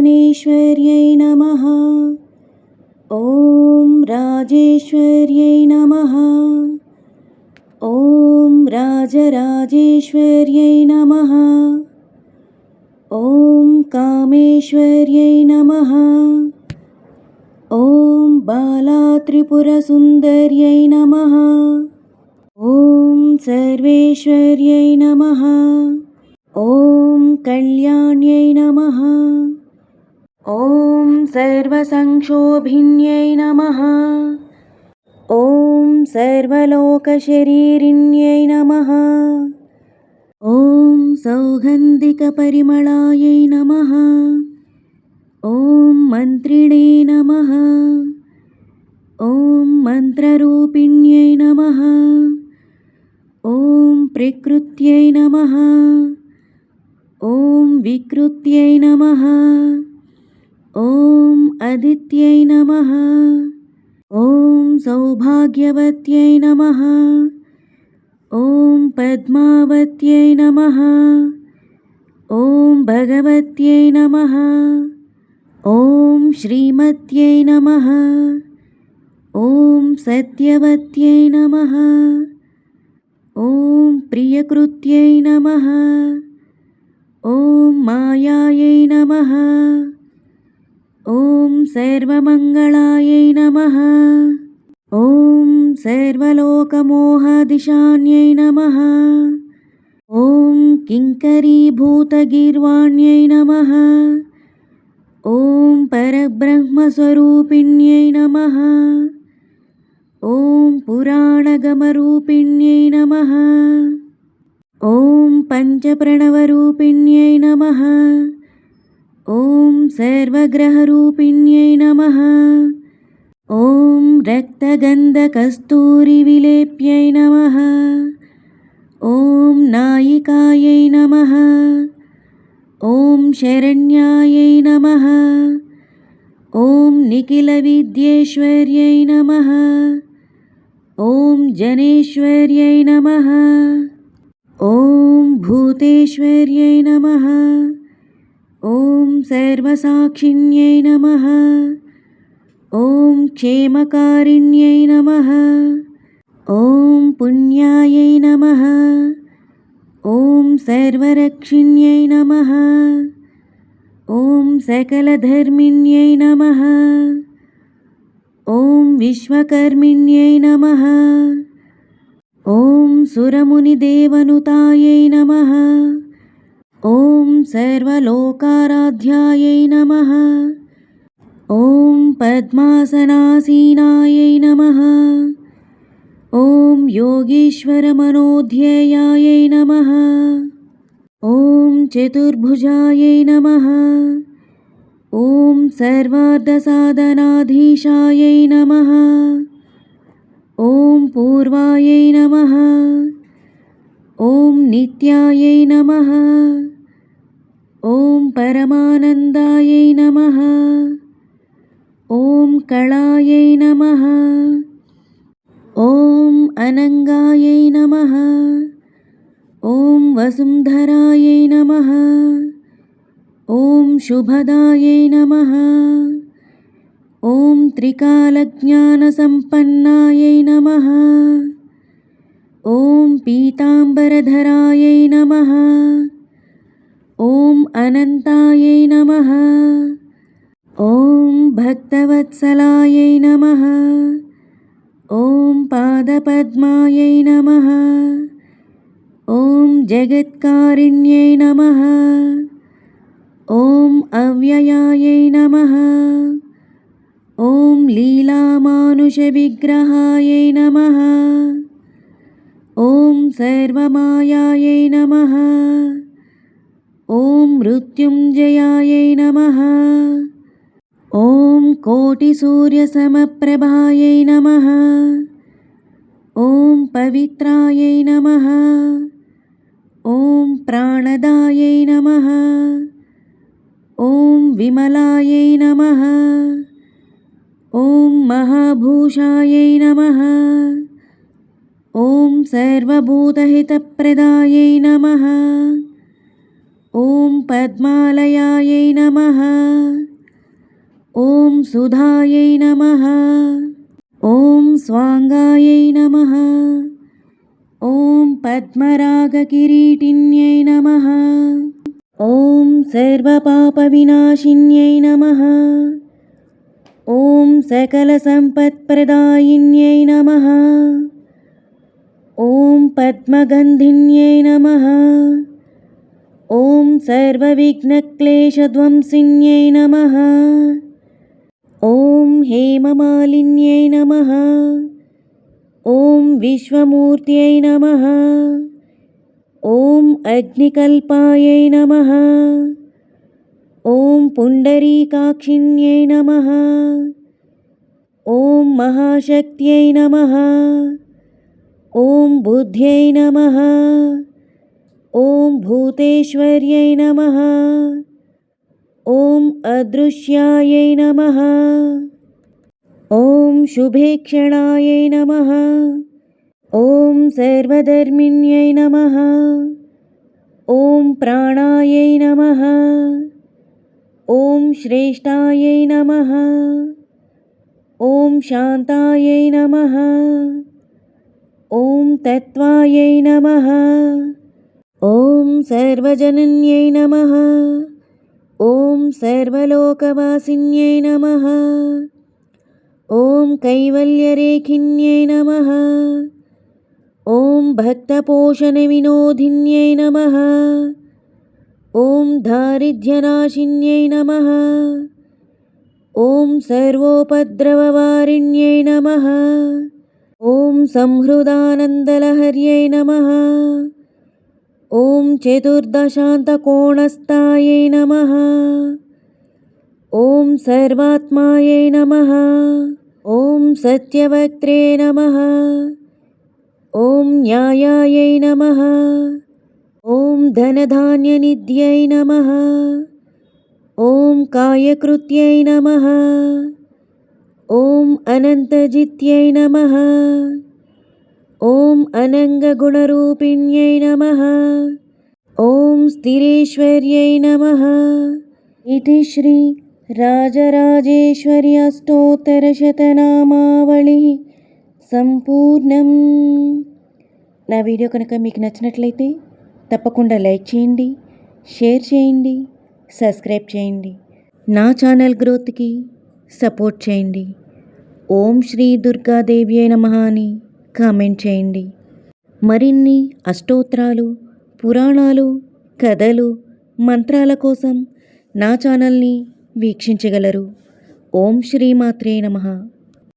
भुवनेश्वर्यै नमः ॐ राजेश्वर्यै नमः ॐ राजराजेश्वर्यै नमः ॐ कामेश्वर्यै नमः ॐ बालात्रिपुरसुन्दर्यै नमः ॐ सर्वेश्वर्यै नमः ॐ कल्याण्यै नमः ॐ सर्वसंक्षोभिन्यै नमः ॐ सर्वलोकशरीरिण्यै नमः ॐ सौगन्धिकपरिमळायै नमः ॐ मन्त्रिणे नमः ॐ मन्त्ररूपिण्यै नमः ॐ प्रकृत्यै नमः ॐ विकृत्यै नमः ॐ अदित्यै नमः ॐ सौभाग्यवत्यै नमः ॐ पद्मावत्यै नमः ॐ भगवत्यै नमः ॐ श्रीमत्यै नमः ॐ सत्यवत्यै नमः ॐ प्रियकृत्यै नमः ॐ मायायै नमः ఓం సర్వమంగళాయై నమ. ఓం సర్వలోకమోహదిశాన్యై నమ. ఓం కింకరీభూతగీర్వాణ్యై నమ. ఓం పరబ్రహ్మస్వరూపిణ్యై నమ. ఓం పురాణగమరూపిణ్యై నమ. ఓం పంచప్రణవరూపిణ్యై నమ. ॐ सर्वग्रहरूपिण्यै नमः ॐ रक्तगन्धकस्तूरिविलेप्यै नमः ॐ नायिकायै नमः ॐ शरण्यायै नमः ॐ निखिलविद्येश्वर्यै नमः ॐ जनेश्वर्यै नमः ॐ भूतेश्वर्यै नमः ॐ सर्वसाक्षिण्यै नमः ॐ क्षेमकारिण्यै नमः ॐ पुण्यायै नमः ॐ सर्वरक्षिण्यै नमः ॐ सकलधर्मिण्यै नमः ॐ विश्वकर्मिण्यै नमः ॐ सुरमुनिदेवनुतायै नमः ॐ सर्वलोकाराध्यायै नमः ॐ पद्मासनासीनायै नमः ॐ योगीश्वरमनोध्येयायै नमः ॐ चतुर्भुजायै नमः ॐ सर्वार्धसाधनाधीशायै नमः ॐ पूर्वायै नमः ॐ नित्यायै नमः ॐ परमानन्दायै नमः। ॐ कलायै नमः। ॐ अनङ्गायै नमः। ॐ वसुन्धरायै नमः। ॐ शुभदायै नमः। ॐ त्रिकालज्ञानसम्पन्नायै नमः। ॐ पीताम्बरधरायै नमः ఓం అనంతాయై నమ. ఓం భక్తవత్సలాయై నమ. ఓం పాదపద్మాయై నమ. ఓం జగత్కారిణ్యై నమ. ఓం అవ్యయాయై నమ. ఓం లీలామానుషవిగ్రహాయై నమ. ఓం సర్వమాయాయై నమ. ఓం మృత్యుంజయాయై నమ. ఓం కోటిసూర్యసమప్రభాయై నమ. ఓం పవిత్రాయై నమ. ఓం ప్రాణదాయై నమ. ఓం విమలాయై నమ. ఓం మహాభూషాయై నమ. ఓం సర్వభూతహితప్రదాయై నమ. ॐ पद्मालयायै नमः ॐ सुधायै नमः ॐ स्वाङ्गायै नमः ॐ पद्मरागकिरीटिन्यै नमः ॐ सर्वपापविनाशिन्यै नमः ॐ सकलसम्पत्प्रदायिन्यै नमः ॐ पद्मगन्धिन्यै नमः ॐ सर्वविघ्नक्लेशध्वंसिन्यै नमः ॐ हेममालिन्यै नमः ॐ विश्वमूर्त्यै नमः ॐ अग्निकल्पायै नमः ॐ पुण्डरीकाक्षिण्यै नमः ॐ महाशक्त्यै नमः ॐ बुद्ध्यै नमः ॐ भूतेश्वर्यै नमः। ॐ अदृश्यायै नमः। ॐ शुभेक्षणायै नमः। ॐ सर्वधर्मिण्यै नमः। ॐ प्राणायै नमः। ॐ श्रेष्ठायै नमः। ॐ शान्तायै नमः। ॐ तत्त्वायै नमः। ఓం సర్వజనన్యై నమ. ఓం సర్వలోకవాసిన్యై నమ. ఓం కైవల్యరేఖిన్యై నమ. ఓం భక్తపోషణ వినోదిన్యై నమ. ఓం దారిద్ర్యనాశిన్యై నమ. ఓం సర్వోపద్రవవారిణ్యై నమ. ఓం సంహృదానందలహర్యై నమ. ॐ चतुर्दशान्तकोणस्थायै नमः ॐ सर्वात्मायै नमः ॐ सत्यवक्त्रे नमः ॐ न्यायायै नमः ॐ धनधान्यनिध्यै नमः ॐ कायकृत्यै नमः ॐ अनन्तजित्यै नमः ॐ अनङ्गगुणरूपिण्यै नमः ॐ स्थिरेश्वर्यै नमः इति श्री రాజరాజేశ్వరి అష్టోత్తరశతనామావళి సంపూర్ణం నా వీడియో కనుక మీకు నచ్చినట్లయితే తప్పకుండా లైక్ చేయండి షేర్ చేయండి సబ్స్క్రైబ్ చేయండి నా ఛానల్ గ్రోత్కి సపోర్ట్ చేయండి ఓం శ్రీ దుర్గాదేవి నమః అని కామెంట్ చేయండి. మరిన్ని అష్టోత్తరాలు పురాణాలు కథలు మంత్రాల కోసం నా ఛానల్ని వీక్షించగలరు. ఓం శ్రీమాత్రే నమః.